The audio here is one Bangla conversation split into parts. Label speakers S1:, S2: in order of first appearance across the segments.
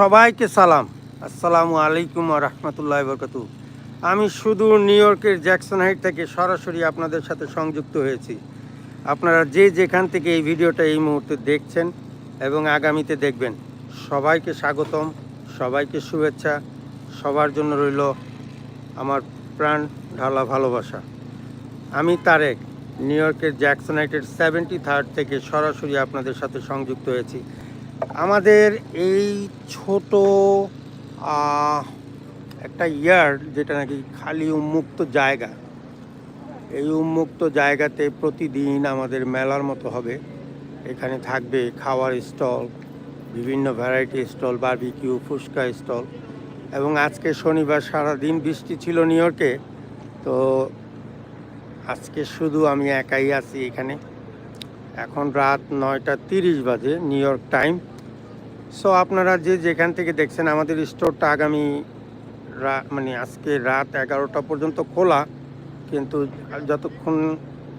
S1: সবাইকে সালাম। আসসালামু আলাইকুম রহমতুল্লাহ বরকত আমি শুধু নিউ ইয়র্কের জ্যাকসন হাইট থেকে সরাসরি আপনাদের সাথে সংযুক্ত হয়েছি। আপনারা যে যেখান থেকে এই ভিডিওটা এই মুহূর্তে দেখছেন এবং আগামীতে দেখবেন, সবাইকে স্বাগতম, সবাইকে শুভেচ্ছা। সবার জন্য রইল আমার প্রাণ ঢালা ভালোবাসা। আমি তারেক, নিউ ইয়র্কের জ্যাকসন হাইটের সেভেন্টি থার্ড থেকে সরাসরি আপনাদের সাথে সংযুক্ত হয়েছি। আমাদের এই ছোট একটা ইয়ার্ড যেটা নাকি খালি উন্মুক্ত জায়গা, এই উন্মুক্ত জায়গাতে প্রতিদিন আমাদের মেলার মতো হবে। এখানে থাকবে খাওয়ার স্টল, বিভিন্ন variety stall barbecue fuchka stall এবং আজকে শনিবার সারাদিন বৃষ্টি ছিল নিউ ইয়র্কে তো আজকে শুধু আমি একাই আছি এখানে। এখন রাত নয়টা তিরিশ বাজে নিউ ইয়র্ক টাইম সো আপনারা যে যেখান থেকে দেখছেন, আমাদের স্টোরটা আগামী মানে আজকে রাত এগারোটা পর্যন্ত খোলা। কিন্তু যতক্ষণ,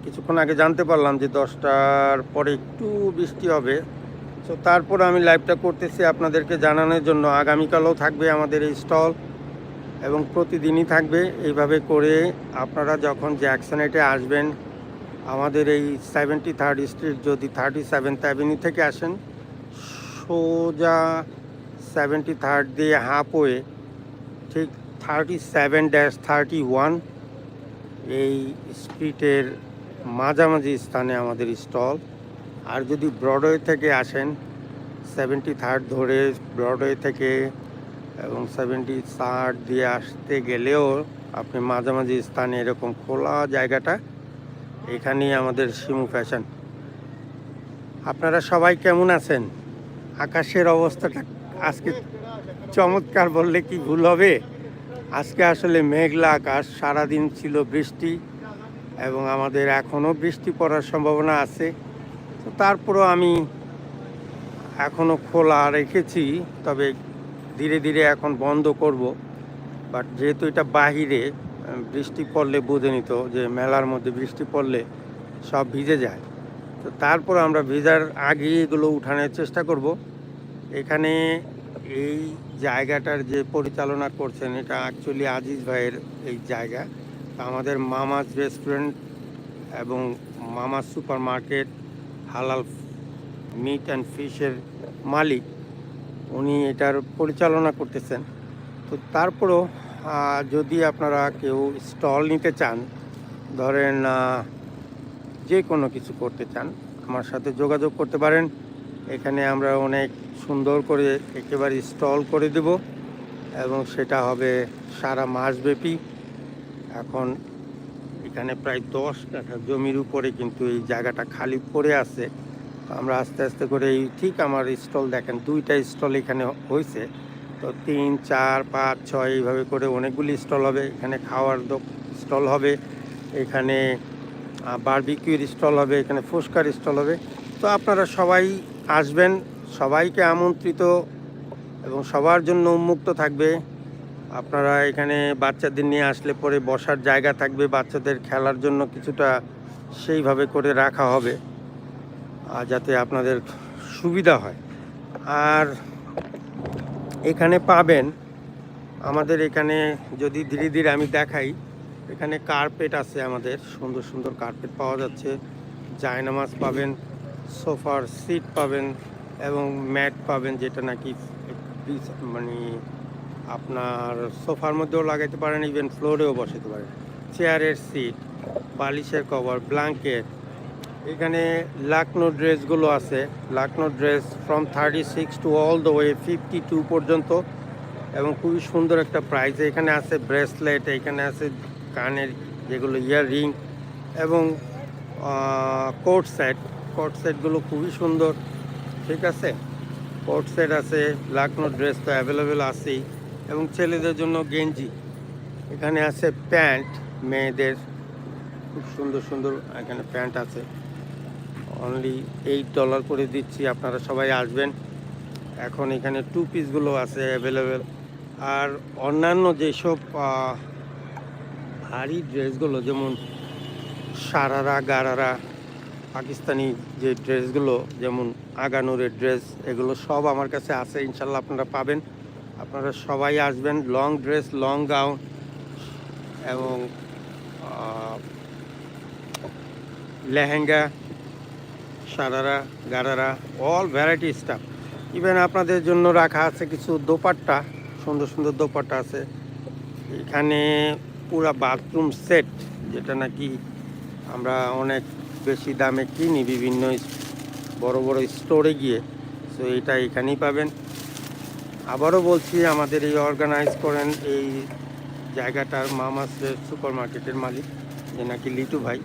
S1: কিছুক্ষণ আগে জানতে পারলাম যে দশটার পরে একটু বৃষ্টি হবে। সো তারপর আমি লাইভটা করতেছি আপনাদেরকে জানানোর জন্য। আগামীকালও থাকবে আমাদের এই স্টল এবং প্রতিদিনই থাকবে। এইভাবে করে আপনারা যখন জ্যাকসনেটে আসবেন, আমাদের এই সেভেন্টি থার্ড স্ট্রিট যদি থার্টি সেভেন্থ অ্যাভিনিউ থেকে আসেন সোজা সেভেন্টি থার্ড দিয়ে হাফ হাফওয়ে ঠিক thirty seven dash thirty one এই স্ট্রিটের মাঝামাঝি স্থানে আমাদের স্টল আর যদি ব্রডওয়ে থেকে আসেন সেভেন্টি থার্ড ধরে ব্রডওয়ে থেকে এবং সেভেন্টি থার্ড দিয়ে আসতে গেলেও আপনি মাঝামাঝি স্থানে এরকম খোলা জায়গাটা, এখানেই আমাদের শিমু ফ্যাশন আপনারা সবাই কেমন আছেন? আকাশের অবস্থাটা আজকে চমৎকার বললে কি ভুল হবে? আজকে আসলে মেঘলা আকাশ, সারাদিন ছিল বৃষ্টি এবং আমাদের এখনও বৃষ্টি পড়ার সম্ভাবনা আছে। তো তারপরও আমি এখনও খোলা রেখেছি, তবে ধীরে ধীরে এখন বন্ধ করব। বাট যেহেতু এটা বাহিরে বৃষ্টি পড়লে বুঝে নিত যে মেলার মধ্যে বৃষ্টি পড়লে সব ভিজে যায়। তো তারপর আমরা ভিজার আগে এগুলো উঠানোর চেষ্টা করব। এখানে এই জায়গাটার যে পরিচালনা করছেন, এটা অ্যাকচুয়ালি আজিজ ভাইয়ের এই জায়গা। আমাদের মামাজ রেস্টুরেন্ট এবং Mama's supermarket halal meat and ফিশের মালিক। উনি এটার পরিচালনা করতেছেন। তো তারপরও যদি আপনারা কেউ স্টল নিতে চান, ধরেন যে কোনো কিছু করতে চান, আমার সাথে যোগাযোগ করতে পারেন। এখানে আমরা অনেক সুন্দর করে একেবারে স্টল করে দেব এবং সেটা হবে সারা মাসব্যাপী। এখন এখানে প্রায় দশ কাঠা জমির উপরে কিন্তু এই জায়গাটা খালি পড়ে আছে। আমরা আস্তে আস্তে করে এই ঠিক আমার স্টল দেখেন, দুইটা স্টল এখানে হয়েছে তো তিন, চার, পাঁচ, ছয় এইভাবে করে অনেকগুলি স্টল হবে। এখানে খাওয়ার স্টল হবে। এখানে বারবিকিউর স্টল হবে। এখানে ফুচকার স্টল হবে। তো আপনারা সবাই আসবেন সবাইকে আমন্ত্রিত এবং সবার জন্য উন্মুক্ত থাকবে। আপনারা এখানে বাচ্চাদের নিয়ে আসলে পরে বসার জায়গা থাকবে, বাচ্চাদের খেলার জন্য কিছুটা সেইভাবে করে রাখা হবে, আর যাতে আপনাদের সুবিধা হয়। আর এখানে পাবেন, আমাদের এখানে যদি ধীরে ধীরে আমি দেখাই, এখানে কার্পেট আছে আমাদের, সুন্দর সুন্দর কার্পেট পাওয়া যাচ্ছে। জায়নামাজ পাবেন, সোফার সিট পাবেন। এবং ম্যাট পাবেন যেটা নাকি মানে আপনার সোফার মধ্যেও লাগাইতে পারেন ইভেন ফ্লোরেও বসাতে পারেন। চেয়ারের সিট বালিশের কভার ব্ল্যাঙ্কেট এখানে লাকনো ড্রেসগুলো আছে। Lucknow dress from thirty six to all the way fifty two পর্যন্ত এবং খুবই সুন্দর একটা প্রাইস এখানে আছে ব্রেসলেট এখানে আছে কানের যেগুলো ইয়াররিং এবং কোট সেট কোট সেটগুলো খুবই সুন্দর। ঠিক আছে? কোট সেট আছে লাকনো ড্রেস তো অ্যাভেলেবেল আছেই। এবং ছেলেদের জন্য গেঞ্জি। এখানে আছে প্যান্ট, মেয়েদের। খুব সুন্দর সুন্দর এখানে প্যান্ট আছে। অনলি এইট ডলার করে দিচ্ছি, আপনারা সবাই আসবেন। এখন এখানে টু পিসগুলো আছে অ্যাভেলেবেল আর অন্যান্য যেসব ভারী ড্রেসগুলো যেমন সারারা, গারারা পাকিস্তানি যে ড্রেসগুলো, যেমন আগানুরের ড্রেস, এগুলো সব আমার কাছে আছে, ইনশাল্লাহ আপনারা পাবেন। আপনারা সবাই আসবেন, লং ড্রেস, লং গাউন এবং lehenga sharara gharara all variety stuff even আপনাদের জন্য রাখা আছে কিছু দোপাট্টা, সুন্দর সুন্দর দোপাট্টা আছে। এখানে পুরা বাথরুম সেট যেটা নাকি আমরা অনেক বেশি দামে কিনি বিভিন্ন বড় বড় স্টোরে গিয়ে। সো এটা এখানেই পাবেন। আবারও বলছি, আমাদের এই অর্গানাইজ করেন এই জায়গাটার মামাস সুপার মার্কেটের মালিক, যে নাকি লিটু ভাই।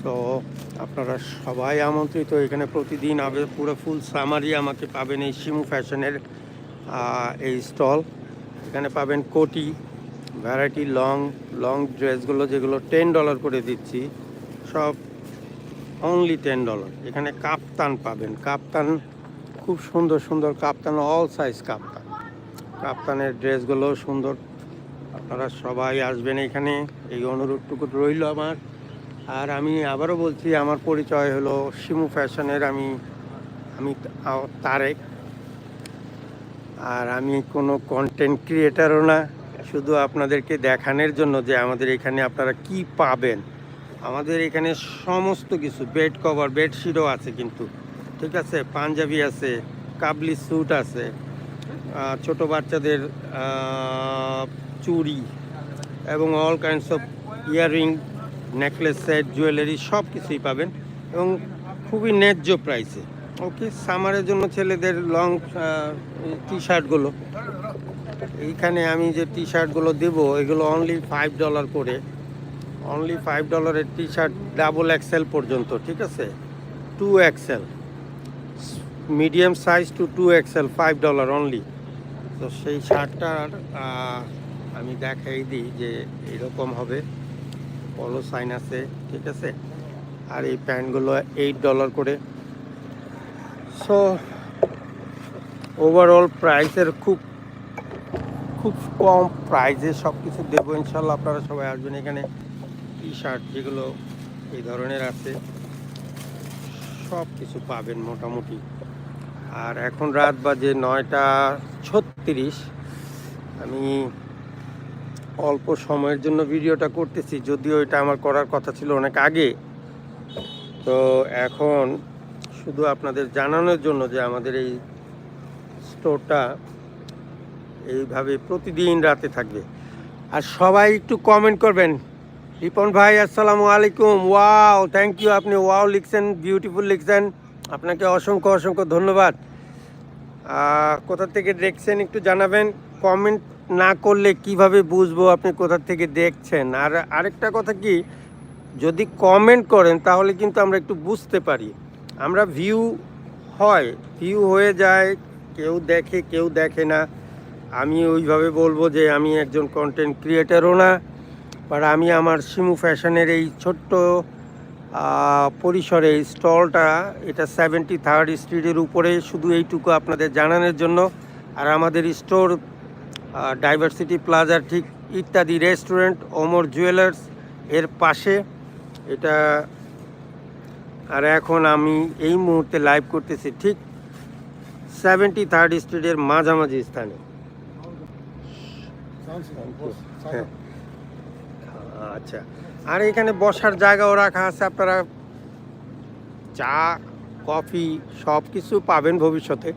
S1: সো আপনারা সবাই আমন্ত্রিত। এখানে প্রতিদিন আবে পুরো ফুল সামারি আমাকে পাবেন এই শিমু ফ্যাশনের এই স্টল এখানে পাবেন কোটি ভ্যারাইটি লং লং ড্রেসগুলো যেগুলো টেন ডলার করে দিচ্ছি। সব অনলি টেন ডলার এখানে কাপ্তান পাবেন। কাপ্তান খুব সুন্দর সুন্দর কাপ্তান অল সাইজ কাপ্তান। কাপ্তানের ড্রেসগুলো সুন্দর। আপনারা সবাই আসবেন এখানে। এই অনুরোধটুকু রইল আমার। আর আমি আবারও বলছি, আমার পরিচয় হলো শিমু ফ্যাশনের আমি আমি তারেক। আর আমি কোনো কন্টেন্ট ক্রিয়েটারও না। শুধু আপনাদেরকে দেখানোর জন্য যে আমাদের এখানে আপনারা কি পাবেন। আমাদের এখানে সমস্ত কিছু বেড কভার বেডশিটও আছে কিন্তু, ঠিক আছে? পাঞ্জাবি আছে, কাবলি স্যুট আছে ছোট বাচ্চাদের চুড়ি এবং all kinds of earring necklace set jewellery সব কিছুই পাবেন এবং খুবই ন্যায্য প্রাইসে ওকে সামারের জন্য ছেলেদের লং টি শার্টগুলো এইখানে আমি যে টি শার্টগুলো দেবো, এগুলো অনলি ফাইভ ডলার করে অনলি ফাইভ ডলারের টি শার্ট ডাবল এক্সেল পর্যন্ত, ঠিক আছে? Two XL medium size two two XL five dollar only তো সেই শার্টটার আমি দেখাই দিই যে এরকম হবে। পলো সাইন আছে, ঠিক আছে? আর এই প্যান্টগুলো এইট ডলার করে। সো ওভারঅল প্রাইসের খুব খুব কম প্রাইসে সব কিছু দেবো, ইনশাল্লাহ আপনারা সবাই আসবেন এখানে। টি শার্ট যেগুলো এই ধরনের আছে, সব কিছু পাবেন মোটামুটি। আর এখন রাত বাজে নয়টা ছত্রিশ। আমি অল্প সময়ের জন্য ভিডিওটা করতেছি, যদিও এটা আমার করার কথা ছিল অনেক আগে। তো এখন শুধু আপনাদের জানানোর জন্য যে আমাদের এই স্টোরটা এইভাবে প্রতিদিন রাতে থাকবে। আর সবাই একটু কমেন্ট করবেন রিপন ভাই, আসসালামু আলাইকুম। ওয়াও থ্যাংক ইউ আপনি ওয়াও লিখছেন বিউটিফুল লিখছেন। আপনাকে অসংখ্য অসংখ্য ধন্যবাদ। কোথা থেকে দেখছেন একটু জানাবেন। কমেন্ট না করলে কীভাবে বুঝব আপনি কোথা থেকে দেখছেন? আর আরেকটা কথা কি, যদি কমেন্ট করেন তাহলে কিন্তু আমরা একটু বুঝতে পারি। আমরা ভিউ হয় ভিউ হয়ে যায়, কেউ দেখে কেউ দেখে না। আমি ওইভাবে বলব যে আমি একজন কন্টেন্ট ক্রিয়েটারও না। বাট আমি আমার শিমু ফ্যাশনের এই ছোট্ট পরিসরে এই স্টলটা এটা সেভেন্টি থার্ড স্ট্রিটের উপরে শুধু এইটুকু আপনাদের জানানোর জন্য। আর আমাদের স্টোর ডাইভার্সিটি প্লাজার ঠিক ইত্যাদি রেস্টুরেন্ট ওমর জুয়েলার্স এর পাশে। এটা আর এখন আমি এই মুহূর্তে লাইভ করতেছি ঠিক সেভেন্টি থার্ড স্ট্রিটের মাঝামাঝি স্থানে। হ্যাঁ। আচ্ছা। আর এখানে বসার জায়গাও রাখা আছে, আপনারা চা, কফি সব কিছু পাবেন ভবিষ্যতে।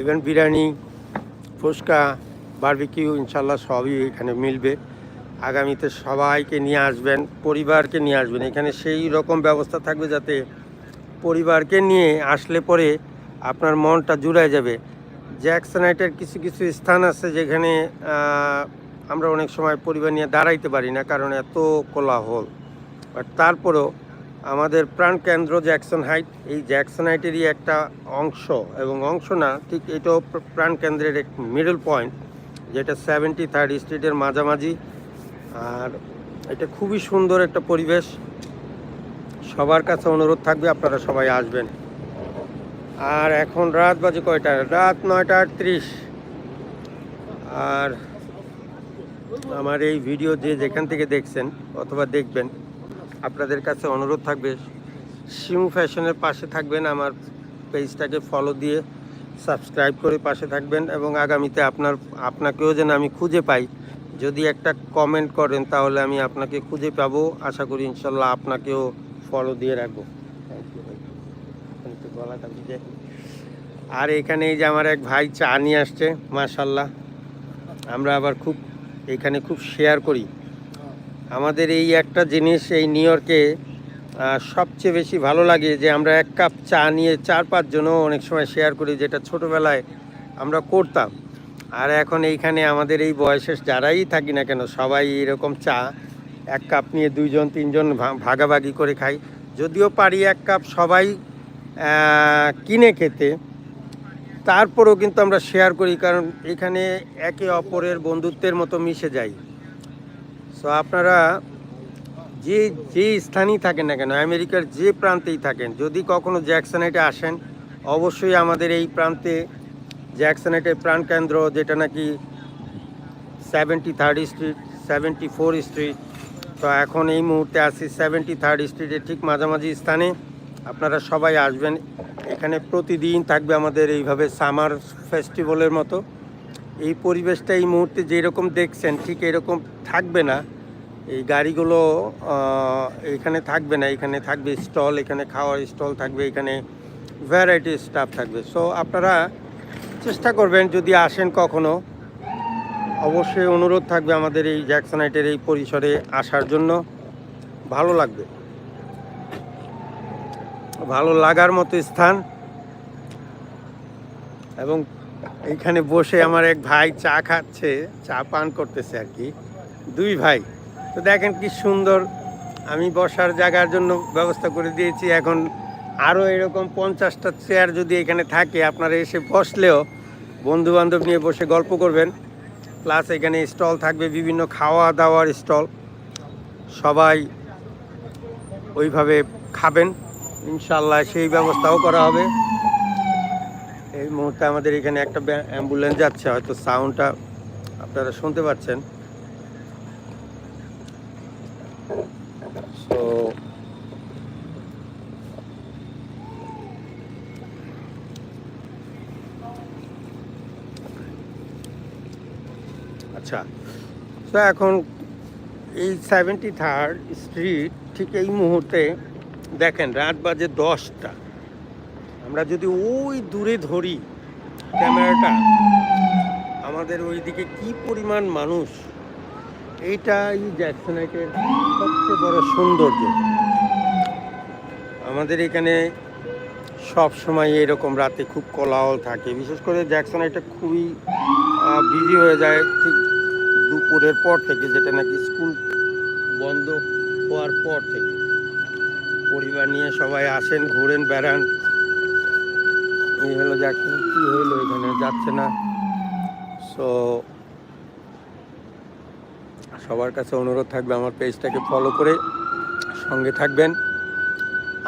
S1: ইভেন বিরিয়ানি, ফুচকা বারবিকিউ ইনশাল্লাহ সবই এখানে মিলবে। আগামীতে সবাইকে নিয়ে আসবেন, পরিবারকে নিয়ে আসবেন। এখানে সেই রকম ব্যবস্থা থাকবে যাতে পরিবারকে নিয়ে আসলে পরে আপনার মনটা জুড়ায় যাবে। জ্যাকসনাইটের কিছু কিছু স্থান আছে যেখানে আমরা অনেক সময় পরিবার নিয়ে দাঁড়াইতে পারি না, কারণ এত কোলাহল। বাট তারপরেও আমাদের প্রাণকেন্দ্র জ্যাকসন হাইট, এই জ্যাকসন হাইটেরই একটা অংশ, এবং অংশ না, ঠিক এটাও প্র- প্রাণকেন্দ্রের এক মিডল পয়েন্ট যেটা সেভেন্টি থার্ড স্ট্রিটের মাঝামাঝি। আর এটা খুবই সুন্দর একটা পরিবেশ। সবার কাছে অনুরোধ থাকবে, আপনারা সবাই আসবেন। আর এখন রাত বাজে কয়টা? রাত নয়টা আটত্রিশ। আর আমার এই ভিডিও যে যেখান থেকে দেখছেন অথবা দেখবেন, আপনাদের কাছে অনুরোধ থাকবে, শিমু ফ্যাশনের পাশে থাকবেন, আমার পেজটাকে ফলো দিয়ে সাবস্ক্রাইব করে পাশে থাকবেন এবং আগামীতে আপনার, আপনাকেও যেন আমি খুঁজে পাই। যদি একটা কমেন্ট করেন তাহলে আমি আপনাকে খুঁজে পাবো। আশা করি ইনশাল্লাহ আপনাকেও ফলো দিয়ে রাখব। আর এখানে এই যে আমার এক ভাই চা নিয়ে আসছে, মাশাল্লাহ। আমরা আবার খুব এখানে খুব শেয়ার করি। আমাদের এই একটা জিনিস এই নিউ ইয়র্কে সবচেয়ে বেশি ভালো লাগে যে আমরা এক কাপ চা নিয়ে চার পাঁচজনও অনেক সময় শেয়ার করি যেটা ছোটোবেলায় আমরা করতাম। আর এখন এইখানে আমাদের এই বয়সের যারাই থাকি না কেন, সবাই এরকম চা এক কাপ নিয়ে দুইজন, তিনজন ভাগাভাগি করে খাই। যদিও পারি এক কাপ সবাই কিনে খেতে তারপরেও কিন্তু আমরা শেয়ার করি, কারণ এখানে একে অপরের বন্ধুত্বের মতো মিশে যাই সো আপনারা যে যে স্থানেই থাকেন না কেন, আমেরিকার যে প্রান্তেই থাকেন, যদি কখনো জ্যাকসনাইটে আসেন, অবশ্যই আমাদের এই প্রান্তে জ্যাকসনাইটের প্রাণকেন্দ্র, যেটা নাকি seventy third street seventy four street তো এখন এই মুহূর্তে আছি সেভেন্টি থার্ড স্ট্রিটের ঠিক মাঝামাঝি স্থানে। আপনারা সবাই আসবেন। এখানে প্রতিদিন থাকবে আমাদের এইভাবে সামার ফেস্টিভ্যালের মতো। এই পরিবেশটা এই মুহূর্তে যেরকম দেখছেন, ঠিক এরকম থাকবে না। এই গাড়িগুলো এখানে থাকবে না, এখানে থাকবে স্টল, এখানে খাওয়ার স্টল থাকবে, এখানে ভ্যারাইটি স্টাফ থাকবে। সো আপনারা চেষ্টা করবেন যদি আসেন কখনো, অবশ্যই অনুরোধ থাকবে আমাদের এই জ্যাকসনাইটের এই পরিসরে আসার জন্য। ভালো লাগবে। ভালো লাগার মতো স্থান। এবং এখানে বসে আমার এক ভাই চা খাচ্ছে, চা পান করতেছে আর কি। দুই ভাই। তো দেখেন কি সুন্দর, আমি বসার জায়গার জন্য ব্যবস্থা করে দিয়েছি। এখন আরও এরকম পঞ্চাশটা চেয়ার যদি এখানে থাকে, আপনারা এসে বসলেও বন্ধু বান্ধব নিয়ে বসে গল্প করবেন। প্লাস এখানে স্টল থাকবে, বিভিন্ন খাওয়া দাওয়ার স্টল। সবাই ওইভাবে খাবেন। ইনশাল্লাহ সেই ব্যবস্থাও করা হবে। এই মুহূর্তে আমাদের এখানে একটা অ্যাম্বুলেন্স যাচ্ছে, হয়তো সাউন্ডটা আপনারা শুনতে পাচ্ছেন। আচ্ছা। তো এখন এই সেভেন্টি থার্ড স্ট্রিট ঠিক এই মুহূর্তে দেখেন, রাত বাজে দশটা। আমরা যদি ওই দূরে ধরি ক্যামেরাটা, আমাদের ওইদিকে কি পরিমাণ মানুষ? এইটাই জ্যাকসনাইটের সবচেয়ে বড় সৌন্দর্য। আমাদের এখানে সব সময় এরকম রাতে খুব কোলাহল থাকে। বিশেষ করে জ্যাকসনাইটটা খুবই বিজি হয়ে যায় ঠিক দুপুরের পর থেকে, যেটা নাকি স্কুল বন্ধ হওয়ার পর থেকে। পরিবার নিয়ে সবাই আসেন, ঘোরেন, বেড়ান। এই হলো জ্যাকসন কী হইল এখানে, যাচ্ছে না। সো সবার কাছে অনুরোধ থাকবে আমার পেজটাকে ফলো করে সঙ্গে থাকবেন।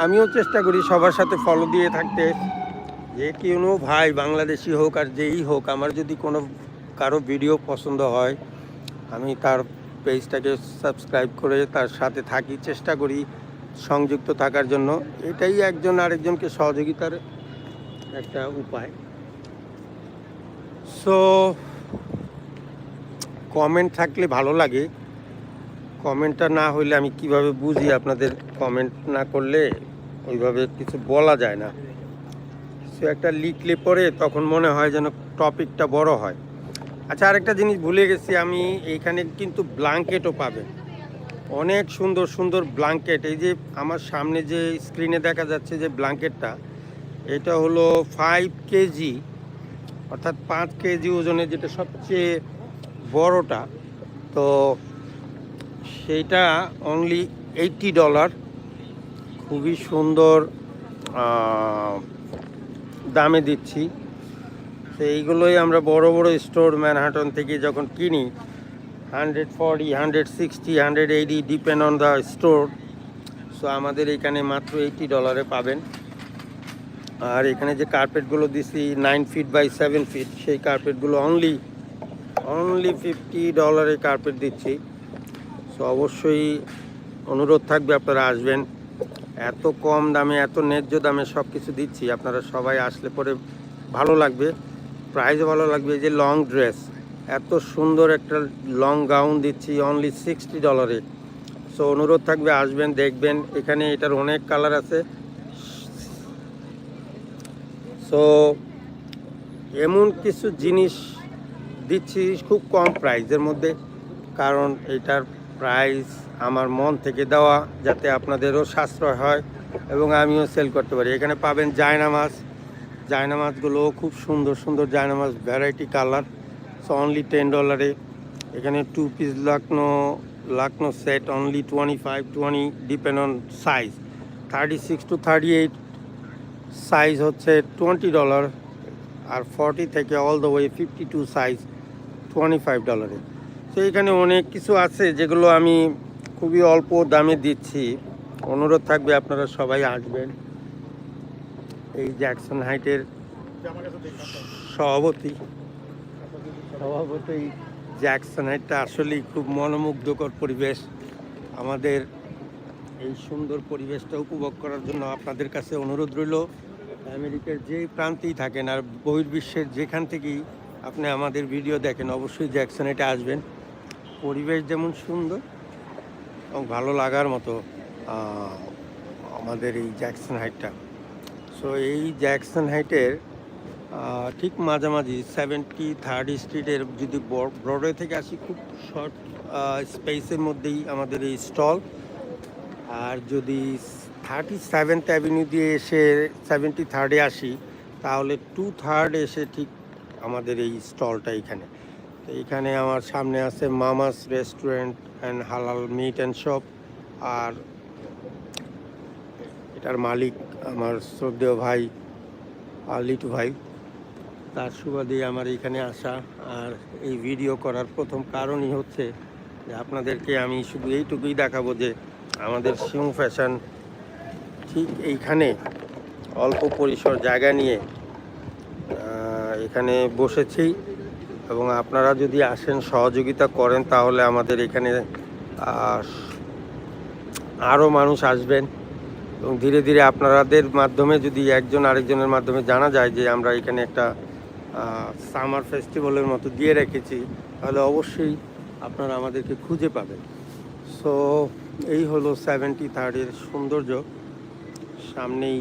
S1: আমিও চেষ্টা করি সবার সাথে ফলো দিয়ে থাকতে। যে কোনো ভাই বাংলাদেশি হোক আর যেই হোক, আমার যদি কোনো কারও ভিডিও পছন্দ হয়, আমি তার পেজটাকে সাবস্ক্রাইব করে তার সাথে থাকি, চেষ্টা করি। সংযুক্ত থাকার জন্য, এটাই একজন আরেকজনকে সহযোগিতার একটা উপায়। সো কমেন্ট থাকলে ভালো লাগে। কমেন্টটা না হইলে আমি কীভাবে বুঝি আপনাদের কমেন্ট না করলে? ওইভাবে কিছু বলা যায় না। সে একটা লিখলে পরে তখন মনে হয় যেন টপিকটা বড় হয়। আচ্ছা আরেকটা জিনিস ভুলে গেছি, আমি এইখানে কিন্তু ব্ল্যাঙ্কেটও পাবেন। অনেক সুন্দর সুন্দর ব্ল্যাঙ্কেট এই যে আমার সামনে যে স্ক্রিনে দেখা যাচ্ছে যে ব্ল্যাঙ্কেটটা এটা হলো ফাইভ কেজি অর্থাৎ পাঁচ কেজি ওজনের যেটা সবচেয়ে বড়টা, তো সেইটা অনলি এইটটি ডলার খুবই সুন্দর দামে দিচ্ছি। তো এইগুলোই আমরা বড় বড় স্টোর ম্যানহাটন থেকে যখন কিনি hundred forty hundred sixty hundred eighty depend on the store so আমাদের এখানে মাত্র এইটি ডলারে পাবেন। আর এখানে যে কার্পেটগুলো দিছি nine feet by seven feet সেই কার্পেটগুলো অনলি অনলি ফিফটি ডলারে কার্পেট দিচ্ছি। সো অবশ্যই অনুরোধ থাকবে আপনারা আসবেন। এত কম দামে, এত ন্যায্য দামে সব কিছু দিচ্ছি। আপনারা সবাই আসলে পরে ভালো লাগবে। প্রাইসও ভালো লাগবে যে লং ড্রেস এত সুন্দর একটা লং গাউন দিচ্ছি অনলি সিক্সটি ডলারে সো অনুরোধ থাকবে, আসবেন, দেখবেন। এখানে এটার অনেক কালার আছে। সো এমন কিছু জিনিস দিচ্ছি খুব কম প্রাইসের মধ্যে, কারণ এটার প্রাইস আমার মন থেকে দেওয়া, যাতে আপনাদেরও সাশ্রয় হয় এবং আমিও সেল করতে পারি। এখানে পাবেন জায়না মাছ। জায়না জায়নামাজগুলো খুব সুন্দর সুন্দর জায়নামাজ variety colour so only ten ডলারে এখানে two piece Lucknow Lucknow set only twenty five twenty depend on size thirty six to thirty eight size হচ্ছে টোয়েন্টি ডলার আর ফর্টি থেকে all the way fifty two size twenty five ডলারে তো এখানে অনেক কিছু আছে যেগুলো আমি খুবই অল্প দামে দিচ্ছি। অনুরোধ থাকবে আপনারা সবাই আসবেন। এই জ্যাকসন হাইটের সভাপতি। সভাপতি জ্যাকসন হাইটটা আসলেই খুব মনোমুগ্ধকর পরিবেশ। আমাদের এই সুন্দর পরিবেশটা উপভোগ করার জন্য আপনাদের কাছে অনুরোধ রইল, আমেরিকার যে প্রান্তেই থাকেন আর বহির্বিশ্বের যেখান থেকেই আপনি আমাদের ভিডিও দেখেন, অবশ্যই জ্যাকসন হাইটে আসবেন। পরিবেশ যেমন সুন্দর এবং ভালো লাগার মতো আমাদের এই জ্যাকসন হাইটটা। সো এই জ্যাকসন হাইটের ঠিক মাঝামাঝি সেভেন্টি থার্ড স্ট্রিটের যদি ব্রডওয়ে থেকে আসি, খুব শর্ট স্পেসের মধ্যেই আমাদের এই স্টল আর যদি থার্টি সেভেন্থ অ্যাভিনিউ দিয়ে এসে সেভেন্টি থার্ডে আসি, তাহলে টু থার্ড এসে ঠিক আমাদের এই স্টলটা এখানে। তো এখানে আমার সামনে আছে Mama's restaurant and halal meat and shop আর এটার মালিক আমার শ্রদ্ধেয় ভাই, আর লিটু ভাই। তার সুবাদে আমার এখানে আসা আর এই ভিডিও করার প্রথম কারণই হচ্ছে যে আপনাদেরকে আমি শুধু এইটুকুই দেখাবো যে আমাদের সিং ফ্যাশন ঠিক এইখানে অল্প পরিসর জায়গা নিয়ে এখানে বসেছি। এবং আপনারা যদি আসেন, সহযোগিতা করেন, তাহলে আমাদের এখানে আরও মানুষ আসবেন। এবং ধীরে ধীরে আপনাদের মাধ্যমে যদি একজন আরেকজনের মাধ্যমে জানা যায় যে আমরা এখানে একটা সামার ফেস্টিভ্যালের মতো দিয়ে রেখেছি, তাহলে অবশ্যই আপনারা আমাদেরকে খুঁজে পাবেন। সো এই হলো সেভেন্টি থার্ডের সৌন্দর্য। সামনেই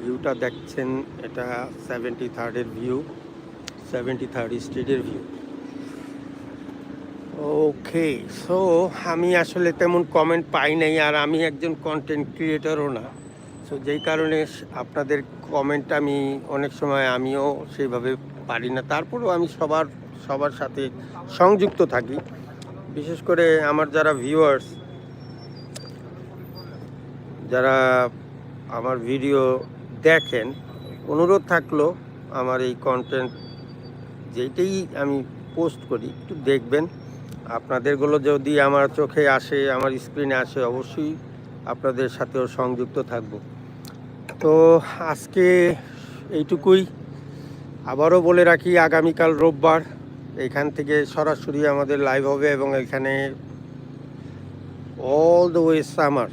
S1: ভিউটা দেখছেন, এটা সেভেন্টি থার্ডের ভিউ সেভেন্টি থার্ড স্ট্রিটের ভিউ ওকে সো আমি আসলে তেমন কমেন্ট পাই নাই, আর আমি একজন কন্টেন্ট ক্রিয়েটারও না। সো যেই কারণে আপনাদের কমেন্ট আমি অনেক সময় আমিও সেইভাবে পারি না। তারপরেও আমি সবার সবার সাথে সংযুক্ত থাকি। বিশেষ করে আমার যারা ভিউয়ার্স যারা আমার ভিডিও দেখেন, অনুরোধ থাকল আমার এই কন্টেন্ট যেইটাই আমি পোস্ট করি, একটু দেখবেন। আপনাদেরগুলো যদি আমার চোখে আসে, আমার স্ক্রিনে আসে, অবশ্যই আপনাদের সাথেও সংযুক্ত থাকব। তো আজকে এইটুকুই। আবারও বলে রাখি, আগামীকাল রোববার এখান থেকে সরাসরি আমাদের লাইভ হবে এবং এখানে all the way summer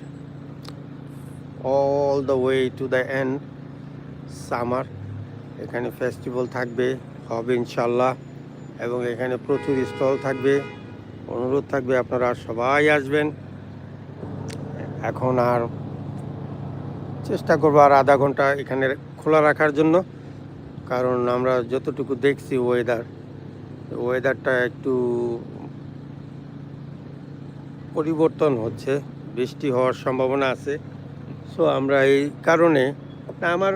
S1: all the way to the end summer এখানে ফেস্টিভ্যাল থাকবে, হবে ইনশাল্লাহ এবং এখানে প্রচুর স্টল থাকবে। অনুরোধ থাকবে আপনারা সবাই আসবেন। এখন আর চেষ্টা করব আর আধা ঘণ্টা এখানে খোলা রাখার জন্য। কারণ আমরা যতটুকু দেখছি ওয়েদার ওয়েদারটা একটু পরিবর্তন হচ্ছে বৃষ্টি হওয়ার সম্ভাবনা আছে। সো আমরা এই কারণে আমার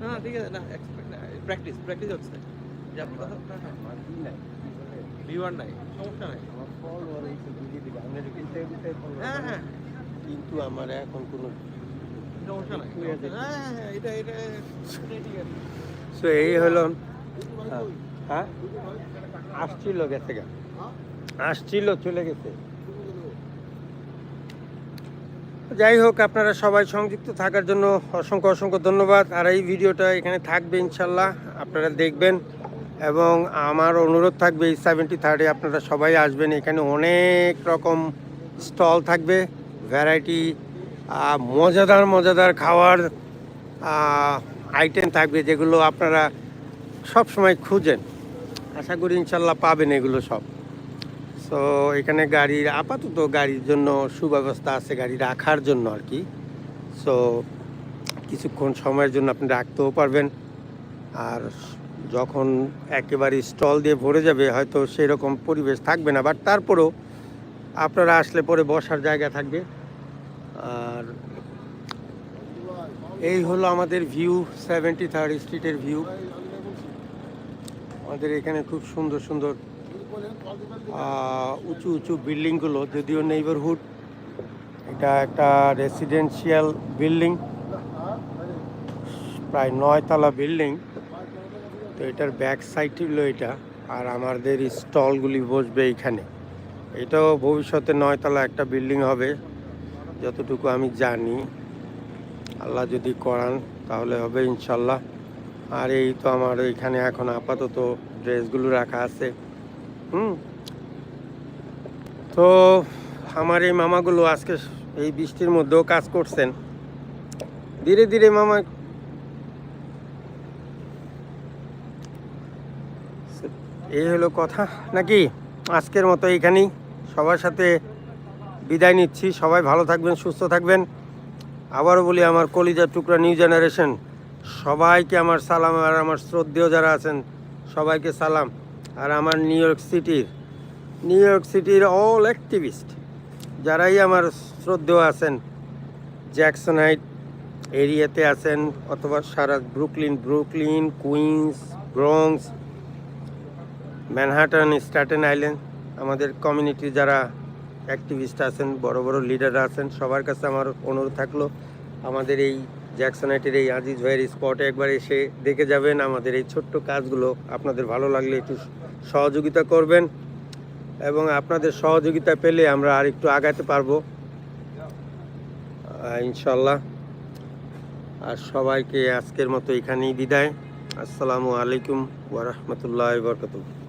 S2: না ঠিক আছে না প্র্যাকটিস প্র্যাকটিস হচ্ছে। ভিউয়ার নাই সমস্যা নাই। হ্যাঁ হ্যাঁ।
S1: কিন্তু আমার এখন কোনো
S2: সমস্যা নাই হ্যাঁ হ্যাঁ হ্যাঁ এটা এটা ঠিক আছে।
S1: সো এই হলো হ্যাঁ। আসছিল গেছে গা। আসছিল চলে গেছে। যাই হোক আপনারা সবাই সংযুক্ত থাকার জন্য অসংখ্য অসংখ্য ধন্যবাদ। আর এই ভিডিওটা এখানে থাকবে ইনশাল্লাহ। আপনারা দেখবেন। এবং আমার অনুরোধ থাকবে এই সেভেন্টি থার্ডে আপনারা সবাই আসবেন। এখানে অনেক রকম স্টল থাকবে ভ্যারাইটি মজাদার মজাদার খাওয়ার আইটেম থাকবে যেগুলো আপনারা সব সময় খুঁজেন। আশা করি ইনশাল্লাহ পাবেন এগুলো সব। সো এখানে গাড়ির আপাতত গাড়ির জন্য সুব্যবস্থা আছে, গাড়ি রাখার জন্য আর কি। সো কিছুক্ষণ সময়ের জন্য আপনি রাখতেও পারবেন। আর যখন একেবারে স্টল দিয়ে ভরে যাবে, হয়তো সেই রকম পরিবেশ থাকবে না। বাট তারপরেও আপনারা আসলে পরে বসার জায়গা থাকবে। আর এই হলো আমাদের ভিউ সেভেন্টি থার্ড স্ট্রিটের ভিউ আমাদের এখানে খুব সুন্দর সুন্দর উঁচু উঁচু বিল্ডিংগুলো, যদিও নেইবারহুড এটা একটা রেসিডেন্সিয়াল বিল্ডিং প্রায় নয়তলা বিল্ডিং। তো এটার ব্যাক সাইড হলো এটা, আর আমাদের স্টলগুলি বসবে এইখানে এটাও ভবিষ্যতে নয়তলা একটা বিল্ডিং হবে, যতটুকু আমি জানি। আল্লাহ যদি করান, তাহলে হবে ইনশাল্লাহ। আর এই তো আমার এখানে এখন আপাতত ড্রেসগুলো রাখা আছে। হুম? তো আমার এই মামাগুলো আজকে এই বৃষ্টির মধ্যেও কাজ করছেন। ধীরে ধীরে মামা এই হলো কথা। নাকি? আজকের মতো এইখানেই। সবার সাথে বিদায় নিচ্ছি। সবাই ভালো থাকবেন, সুস্থ থাকবেন। আবারও বলি, আমার কলিজার টুকরা নিউ জেনারেশন সবাইকে আমার সালাম আর আমার শ্রদ্ধেয় যারা আছেন, সবাইকে সালাম। আর আমার নিউ ইয়র্ক সিটির নিউ ইয়র্ক সিটির অল অ্যাক্টিভিস্ট যারাই আমার শ্রদ্ধেয় আছেন জ্যাকসনাইট এরিয়াতে আছেন, অথবা সারা Brooklyn Brooklyn Queens Bronx Manhattan, Staten Island, আমাদের কমিউনিটি যারা অ্যাক্টিভিস্ট আছেন, বড় বড় লিডার আছেন, সবার কাছে আমার অনুরোধ থাকল, আমাদের এই জ্যাকসনাইটের এই আজিজ ভাইয়ের স্পটে একবার এসে দেখে যাবেন, আমাদের এই ছোট্ট কাজগুলো আপনাদের ভালো লাগলে একটু সহযোগিতা করবেন এবং আপনাদের সহযোগিতা পেলে আমরা আর একটু আগাতে পারব। ইনশাল্লাহ। আর সবাইকে আজকের মতো এখানেই বিদায়। আসসালামু আলাইকুম ওয়া রাহমাতুল্লাহি ওয়া বারাকাতুহু।